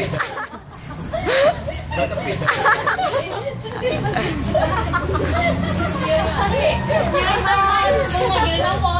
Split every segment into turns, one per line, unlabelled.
Yung mga gano'n po.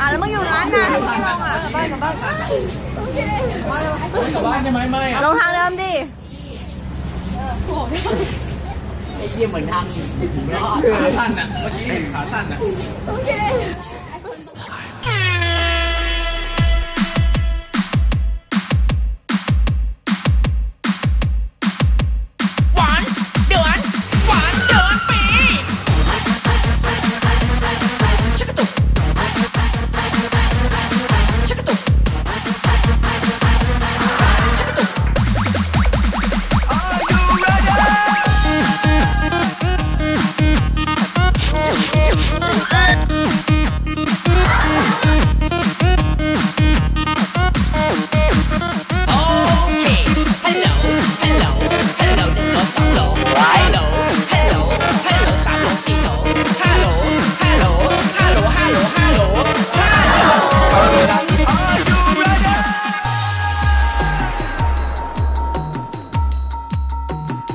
อะแล้วมึงอยู่ร
้านไหนที่ลงอะบ้านกับบ้านใช่ไหมไม่ล
งทางเดิมดิไอ้เหี้ยเหมือนทางขา
สั้นอะเมื่อกี้ขาสั้นอะหว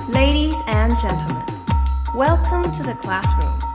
Ladies and gentlemen, welcome to the classroom.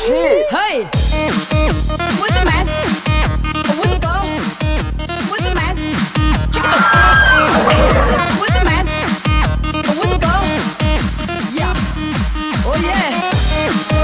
Hey! Hey! What's the man? Oh, what's the girl? What's the man?
Check it.
What's the man? Oh, what's the girl? Yeah. Oh, yeah.